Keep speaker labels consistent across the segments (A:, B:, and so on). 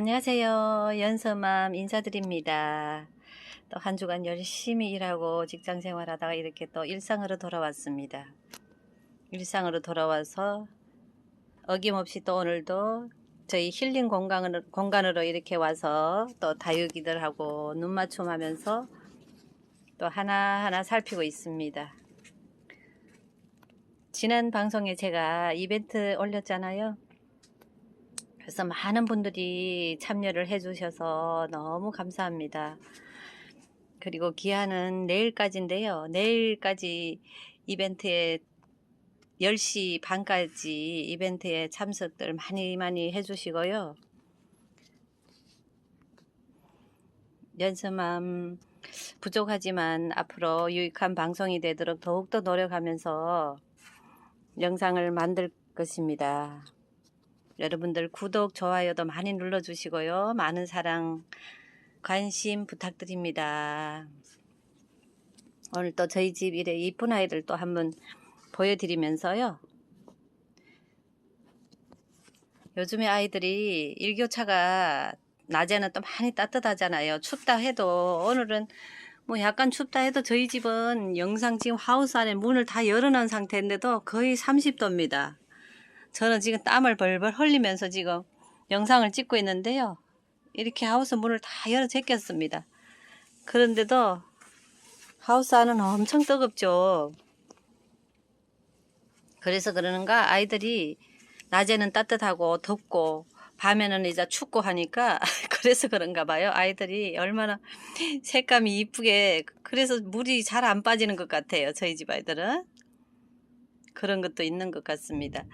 A: 안녕하세요. 연서맘 인사드립니다. 또 한 주간 열심히 일하고 직장 생활하다가 이렇게 또 일상으로 돌아왔습니다. 일상으로 돌아와서 어김없이 또 오늘도 저희 힐링 공간으로, 공간으로 이렇게 와서 또 다육이들하고 눈 맞춤하면서 또 하나하나 살피고 있습니다. 지난 방송에 제가 이벤트 올렸잖아요. 그래서 많은 분들이 참여를 해주셔서 너무 감사합니다. 그리고 기한은 내일까지인데요. 내일까지 이벤트에 10시 반까지 이벤트에 참석들 많이 많이 해주시고요. 연습함 부족하지만 앞으로 유익한 방송이 되도록 더욱더 노력하면서 영상을 만들 것입니다. 여러분들 구독, 좋아요도 많이 눌러주시고요. 많은 사랑, 관심 부탁드립니다. 오늘 또 저희 집 이래 이쁜 아이들 또 한번 보여드리면서요. 요즘에 아이들이 일교차가 낮에는 또 많이 따뜻하잖아요. 춥다 해도 오늘은 뭐 약간 춥다 해도 저희 집은 영상 지금 하우스 안에 문을 다 열어놓은 상태인데도 거의 30도입니다. 저는 지금 땀을 벌벌 흘리면서 지금 영상을 찍고 있는데요. 이렇게 하우스 문을 다 열어 제꼈습니다. 그런데도 하우스 안은 엄청 뜨겁죠. 그래서 그러는가 아이들이 낮에는 따뜻하고 덥고 밤에는 이제 춥고 하니까 그래서 그런가 봐요. 아이들이 얼마나 색감이 이쁘게 그래서 물이 잘 안 빠지는 것 같아요. 저희 집 아이들은 그런 것도 있는 것 같습니다.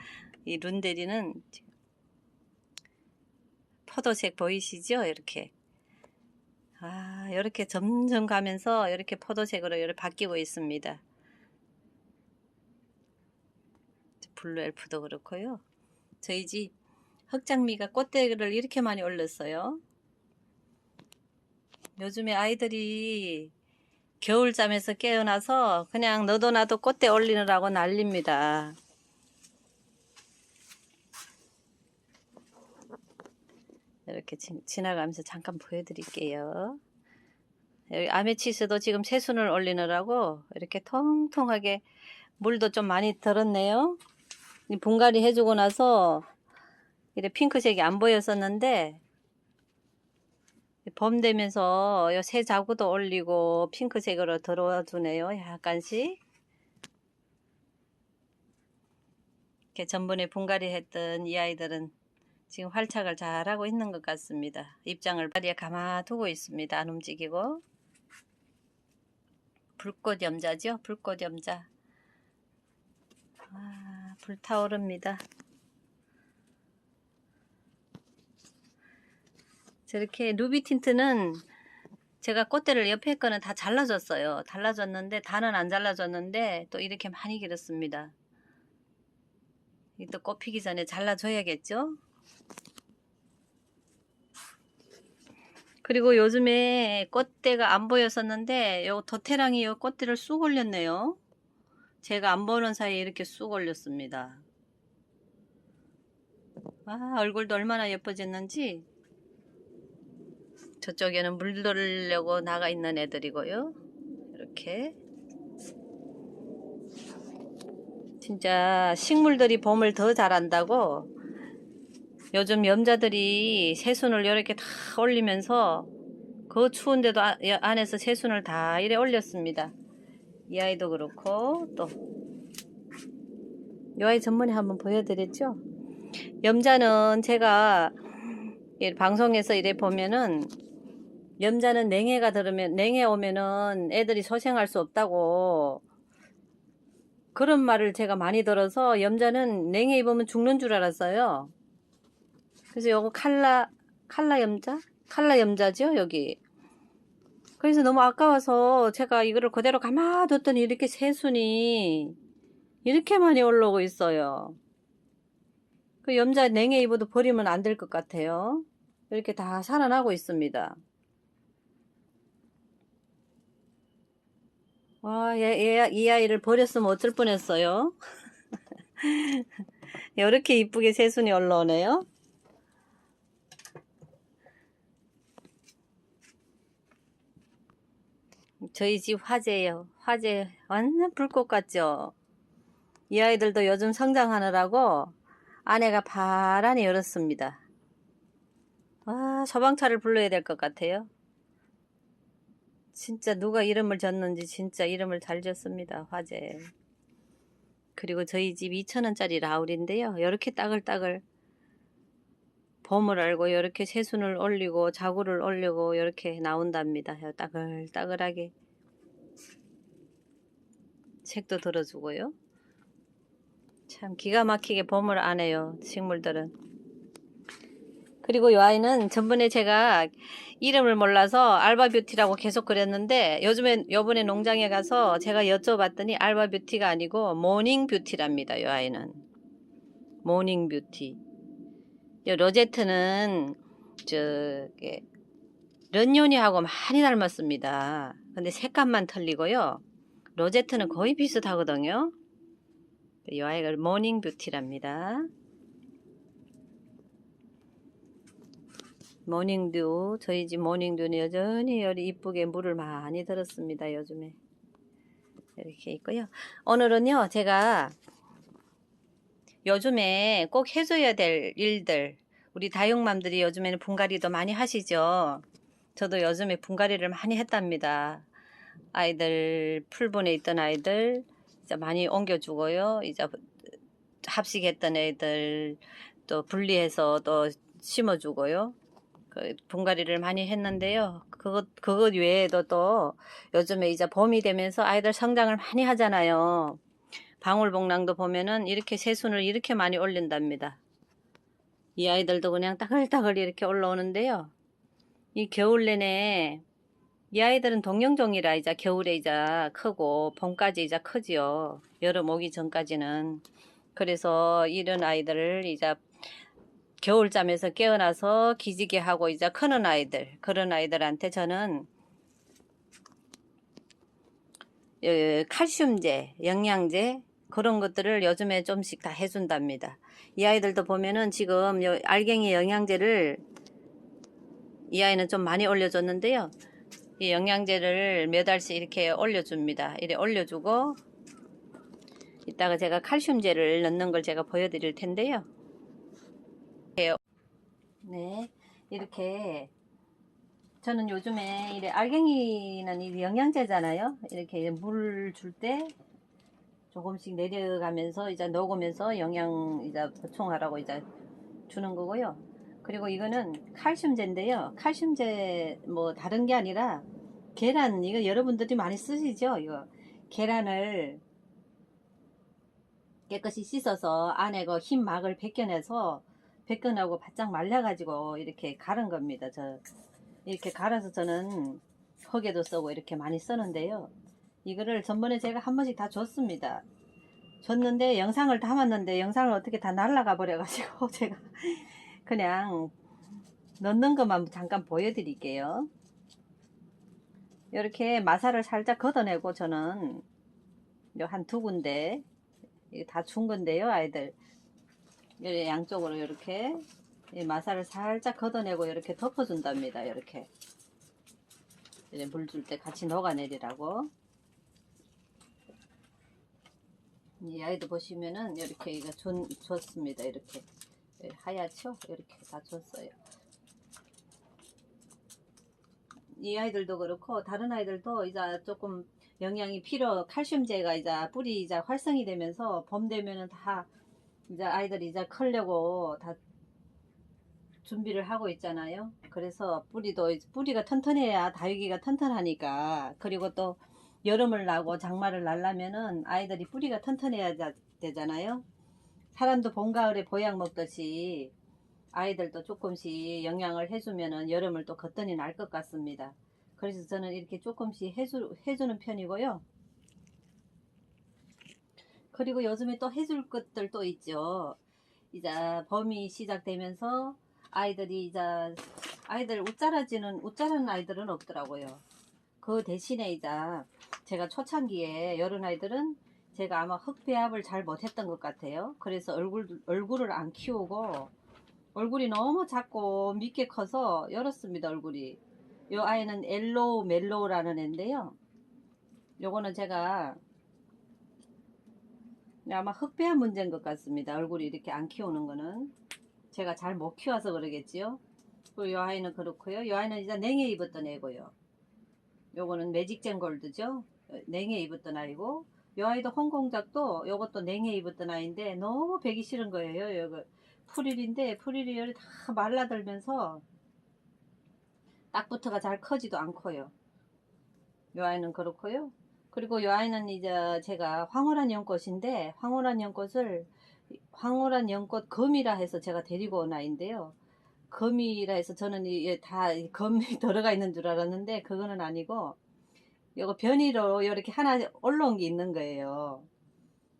A: 이 룬데리는 포도색 보이시죠? 이렇게 아 이렇게 점점 가면서 이렇게 포도색으로 이렇게 바뀌고 있습니다. 블루 엘프도 그렇고요. 저희 집 흑장미가 꽃대를 이렇게 많이 올렸어요. 요즘에 아이들이 겨울잠에서 깨어나서 그냥 너도 나도 꽃대 올리느라고 난립니다. 이렇게 지, 지나가면서 잠깐 보여드릴게요. 여기 아메치스도 지금 새순을 올리느라고 이렇게 통통하게 물도 좀 많이 들었네요. 분갈이 해주고 나서 이래 핑크색이 안 보였었는데 봄 되면서 새 자구도 올리고 핑크색으로 들어와 주네요. 약간씩. 이렇게 전번에 분갈이 했던 이 아이들은 지금 활착을 잘 하고 있는 것 같습니다. 입장을 자리에 감아두고 있습니다. 안 움직이고. 불꽃 염자죠? 불꽃 염자. 아, 불타오릅니다. 저렇게 루비 틴트는 제가 꽃대를 옆에 거는 다 잘라줬어요. 잘라줬는데 다는 안 잘라줬는데 또 이렇게 많이 길었습니다. 또 꽃피기 전에 잘라줘야겠죠? 그리고 요즘에 꽃대가 안 보였었는데 요 도태랑이 요 꽃대를 쑥 올렸네요. 제가 안 보는 사이에 이렇게 쑥 올렸습니다. 아 얼굴도 얼마나 예뻐졌는지 저쪽에는 물 들으려고 나가 있는 애들이고요. 이렇게 진짜 식물들이 봄을 더 잘한다고 요즘 염자들이 새순을 이렇게 다 올리면서 그 추운데도 아, 안에서 새순을 다 이래 올렸습니다. 이 아이도 그렇고 또 이 아이 전번에 한번 보여드렸죠. 염자는 제가 방송에서 이래 보면은 염자는 냉해가 들으면 냉해 오면은 애들이 소생할 수 없다고 그런 말을 제가 많이 들어서 염자는 냉해 입으면 죽는 줄 알았어요. 그래서 요거 칼라 칼라 염자? 칼라 염자죠 여기. 그래서 너무 아까워서 제가 이거를 그대로 가만뒀더니 이렇게 새순이 이렇게 많이 올라오고 있어요. 그 염자 냉해 입어도 버리면 안 될 것 같아요. 이렇게 다 살아나고 있습니다. 와, 얘, 얘, 이 아이를 버렸으면 어쩔 뻔했어요. 이렇게 이쁘게 새순이 올라오네요. 저희 집 화재예요. 화재 완전 불꽃 같죠? 이 아이들도 요즘 성장하느라고 아내가 바란히 열었습니다. 아, 소방차를 불러야 될 것 같아요. 진짜 누가 이름을 졌는지 진짜 이름을 잘 졌습니다. 화재. 그리고 저희 집 2,000원짜리 라울인데요. 이렇게 따글따글 봄을 알고 이렇게 새순을 올리고 자구를 올리고 이렇게 나온답니다. 따글따글하게 색도 들어주고요. 참 기가 막히게 봄을 안 해요. 식물들은. 그리고 이 아이는 전번에 제가 이름을 몰라서 알바뷰티라고 계속 그랬는데 요즘에 요번에 농장에 가서 제가 여쭤봤더니 알바뷰티가 아니고 모닝뷰티랍니다. 이 아이는 모닝뷰티. 이 로제트는 저게 런요니하고 많이 닮았습니다. 근데 색감만 틀리고요. 로제트는 거의 비슷하거든요. 이 아이가 모닝 뷰티랍니다. 모닝듀 저희 집 모닝듀는 여전히 여리 이쁘게 물을 많이 들었습니다 요즘에. 이렇게 있고요. 오늘은요 제가 요즘에 꼭 해줘야 될 일들 우리 다육맘들이 요즘에는 분갈이도 많이 하시죠? 저도 요즘에 분갈이를 많이 했답니다 아이들 풀분에 있던 아이들 이제 많이 옮겨주고요 이제 합식했던 애들 또 분리해서 또 심어주고요 그 분갈이를 많이 했는데요. 그것 그것 외에도 또 요즘에 이제 봄이 되면서 아이들 성장을 많이 하잖아요. 방울복랑도 보면은 이렇게 새순을 이렇게 많이 올린답니다. 이 아이들도 그냥 따글따글 이렇게 올라오는데요. 이 겨울 내내 이 아이들은 동령종이라 이제 겨울에 이제 크고 봄까지 이제 크지요. 여름 오기 전까지는. 그래서 이런 아이들을 이제 겨울잠에서 깨어나서 기지개 하고 이제 크는 아이들 그런 아이들한테 저는 어, 칼슘제, 영양제 그런 것들을 요즘에 좀씩 다 해준답니다. 이 아이들도 보면은 지금 요 알갱이 영양제를 이 아이는 좀 많이 올려줬는데요. 이 영양제를 몇 알씩 이렇게 올려줍니다. 이렇게 올려주고 이따가 제가 칼슘제를 넣는 걸 제가 보여드릴 텐데요. 네, 이렇게 저는 요즘에 이래 알갱이는 이 영양제잖아요. 이렇게 물 줄 때 조금씩 내려가면서 이제 녹으면서 영양 이제 보충하라고 이제 주는 거고요. 그리고 이거는 칼슘제인데요. 칼슘제 뭐 다른 게 아니라 계란 이거 여러분들이 많이 쓰시죠? 이거 계란을 깨끗이 씻어서 안에 그 흰 막을 벗겨내서 백근하고 바짝 말려가지고 이렇게 갈은 겁니다. 저 이렇게 갈아서 저는 흙에도 쓰고 이렇게 많이 쓰는데요. 이거를 전번에 제가 한 번씩 다 줬습니다. 줬는데 영상을 담았는데 영상을 어떻게 다 날라가 버려가지고 제가 그냥 넣는 것만 잠깐 보여드릴게요. 이렇게 마사를 살짝 걷어내고 저는 한 두 군데 다 준 건데요, 아이들. 양쪽으로 이렇게 마사를 살짝 걷어내고 이렇게 덮어준답니다. 이렇게 물 줄 때 같이 녹아내리라고. 이 아이도 보시면은 이렇게 이거 줬, 줬습니다. 이렇게 하얗죠? 이렇게 다 줬어요. 이 아이들도 그렇고 다른 아이들도 이제 조금 영양이 필요 칼슘제가 이제 뿌리 이제 활성이 되면서 봄 되면은 다 이제 아이들이 이제 크려고 다 준비를 하고 있잖아요. 그래서 뿌리도 뿌리가 튼튼해야 다육이가 튼튼하니까 그리고 또 여름을 나고 장마를 날라면은 아이들이 뿌리가 튼튼해야 되잖아요. 사람도 봄 가을에 보약 먹듯이 아이들도 조금씩 영양을 해주면은 여름을 또 걷더니 날것 같습니다. 그래서 저는 이렇게 조금씩 해주, 해주는 편이고요. 그리고 요즘에 또 해줄 것들 또 있죠. 이제 봄이 시작되면서 아이들이 이제 아이들 웃자라지는 웃자라는 아이들은 없더라고요. 그 대신에 이제 제가 초창기에 여름 아이들은 제가 아마 흑배합을 잘 못했던 것 같아요. 그래서 얼굴 얼굴을 안 키우고 얼굴이 너무 작고 밉게 커서 열었습니다 얼굴이. 이 아이는 엘로우 멜로우라는 애인데요. 요거는 제가 아마 흑배한 문제인 것 같습니다. 얼굴이 이렇게 안 키우는 거는 제가 잘 못 키워서 그러겠지요. 그리고 요 아이는 그렇고요. 요 아이는 이제 냉해 입었던 애고요. 요거는 매직젠 골드죠. 냉해 입었던 아이고 요 아이도 홍공작도 요것도 냉해 입었던 아이인데 너무 배기 싫은 거예요. 요거 풀일인데 풀일이 열이 다 말라들면서 딱부터가 잘 커지도 않고요. 요 아이는 그렇고요. 그리고 요 아이는 이제 제가 황홀한 연꽃인데 황홀한 연꽃을 황홀한 연꽃 검이라 해서 제가 데리고 온 아이인데요. 검이라 해서 저는 이게 다 검이 들어가 있는 줄 알았는데 그거는 아니고 요거 변이로 이렇게 하나 올라온 게 있는 거예요.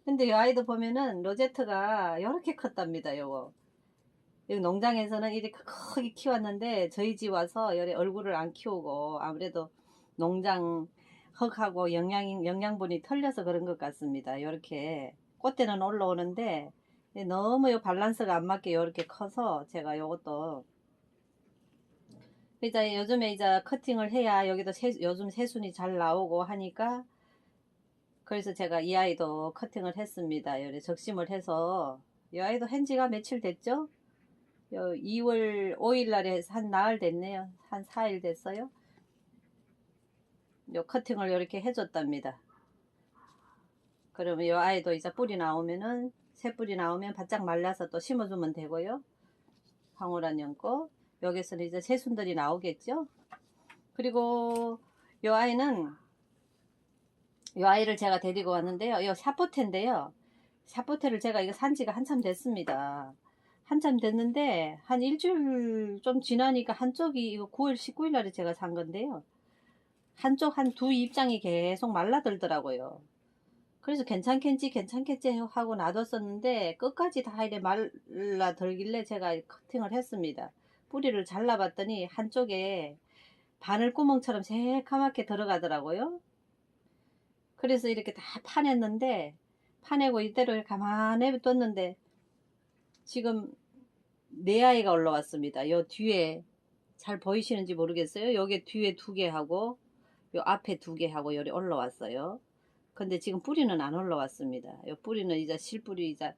A: 근데 이 아이도 보면은 로제트가 이렇게 컸답니다. 요거. 여기 농장에서는 이렇게 크게 키웠는데 저희 집 와서 열에 얼굴을 안 키우고 아무래도 농장 흙하고 영양 영양분이 털려서 그런 것 같습니다. 이렇게 꽃대는 올라오는데 너무 요 밸런스가 안 맞게 이렇게 커서 제가 요것도 이제 요즘에 이제 커팅을 해야 여기도 새, 요즘 새순이 잘 나오고 하니까 그래서 제가 이 아이도 커팅을 했습니다. 요래 적심을 해서 이 아이도 한 지가 며칠 됐죠? 요 2월 5일 날에 한 나흘 됐네요. 한 4일 됐어요. 요 커팅을 이렇게 해줬답니다. 그러면 요 아이도 이제 뿌리 나오면은 새 뿌리 나오면 바짝 말라서 또 심어주면 되고요. 황홀한 연꽃 여기서는 이제 새순들이 나오겠죠. 그리고 요 아이는 요 아이를 제가 데리고 왔는데요. 요 샤포테인데요. 샤포테를 제가 이거 산 지가 한참 됐습니다. 한참 됐는데 한 일주일 좀 지나니까 한쪽이 이거 9월 19일 날에 제가 산 건데요. 한쪽 한 두 입장이 계속 말라들더라고요. 그래서 괜찮겠지 괜찮겠지 하고 놔뒀었는데 끝까지 다 이래 말라들길래 제가 커팅을 했습니다. 뿌리를 잘라봤더니 한쪽에 바늘구멍처럼 새카맣게 들어가더라고요. 그래서 이렇게 다 파냈는데 파내고 이대로 가만히 뒀는데 지금 네 아이가 올라왔습니다. 요 뒤에 잘 보이시는지 모르겠어요. 여기 뒤에 두 개 하고 요 앞에 두 개 하고 여기 올라왔어요. 근데 지금 뿌리는 안 올라왔습니다. 요 뿌리는 이제 실뿌리 이제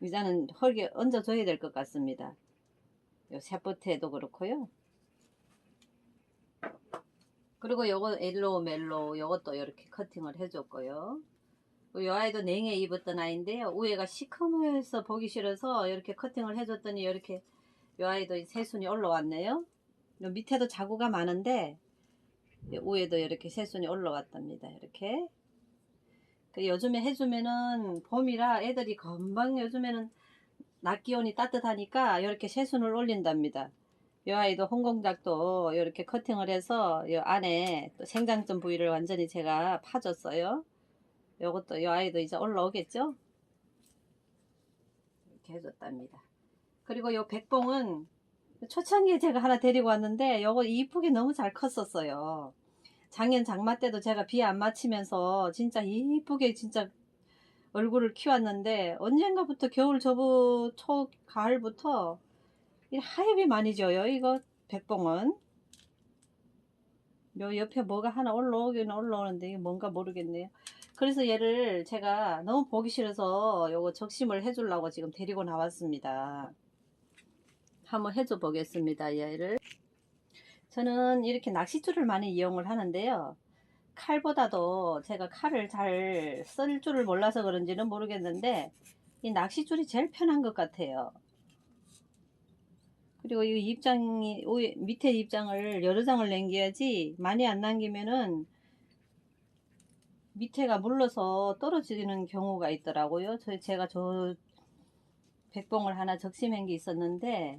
A: 이제는 헐게 얹어줘야 될 것 같습니다. 요 새뿌테도 그렇고요. 그리고 요거 엘로우 멜로우 요것도 이렇게 커팅을 해줬고요. 요 아이도 냉해 입었던 아이인데요. 우에가 시커매서 보기 싫어서 이렇게 커팅을 해줬더니 이렇게 요 아이도 새순이 올라왔네요. 요 밑에도 자구가 많은데 우에도 이렇게 새순이 올라왔답니다. 이렇게. 그 요즘에 해주면은 봄이라 애들이 금방 요즘에는 낮 기온이 따뜻하니까 이렇게 새순을 올린답니다. 이 아이도 홍공작도 이렇게 커팅을 해서 이 안에 또 생장점 부위를 완전히 제가 파줬어요. 요것도 이 아이도 이제 올라오겠죠? 이렇게 해줬답니다. 그리고 요 백봉은 초창기에 제가 하나 데리고 왔는데 요거 이쁘게 너무 잘 컸었어요. 작년 장마 때도 제가 비 안 맞히면서 진짜 이쁘게 진짜 얼굴을 키웠는데 언젠가부터 겨울 저부 초 가을부터 이 하엽이 많이 져요 이거. 백봉은. 요 옆에 뭐가 하나 올라오긴 올라오는데 이게 뭔가 모르겠네요. 그래서 얘를 제가 너무 보기 싫어서 요거 적심을 해주려고 지금 데리고 나왔습니다. 한번 해줘 보겠습니다 얘를. 저는 이렇게 낚싯줄을 많이 이용을 하는데요 칼보다도 제가 칼을 잘 쓸 줄을 몰라서 그런지는 모르겠는데 이 낚싯줄이 제일 편한 것 같아요. 그리고 이 입장이 밑에 입장을 여러 장을 남겨야지 많이 안 남기면은 밑에가 물러서 떨어지는 경우가 있더라고요. 저 제가 저 백봉을 하나 적심한 게 있었는데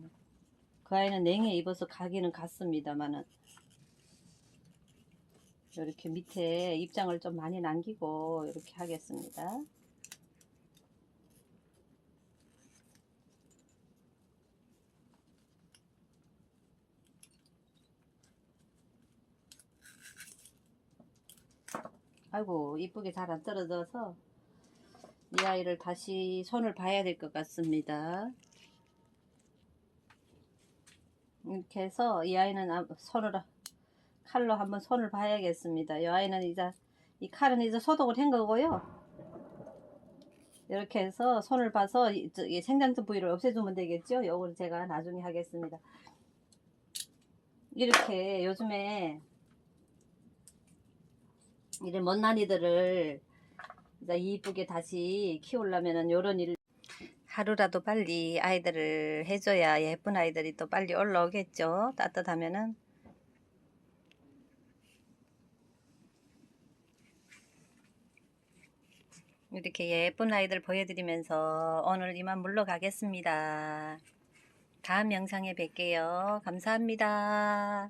A: 그 아이는 냉해 입어서 가기는 갔습니다만은 이렇게 밑에 입장을 좀 많이 남기고 이렇게 하겠습니다. 아이고 이쁘게 잘 안 떨어져서 이 아이를 다시 손을 봐야 될 것 같습니다. 이렇게 해서 이 아이는 손을 칼로 한번 손을 봐야겠습니다. 이 아이는 이제 이 칼은 이제 소독을 한 거고요. 이렇게 해서 손을 봐서 이, 저- 이 생장점 부위를 없애주면 되겠죠. 요걸 제가 나중에 하겠습니다. 이렇게 요즘에 이런 못난이들을 이제 이쁘게 다시 키우려면은 요런 일 하루라도 빨리 아이들을 해줘야 예쁜 아이들이 또 빨리 올라오겠죠. 따뜻하면은 이렇게 예쁜 아이들 보여드리면서 오늘 이만 물러가겠습니다. 다음 영상에 뵐게요. 감사합니다.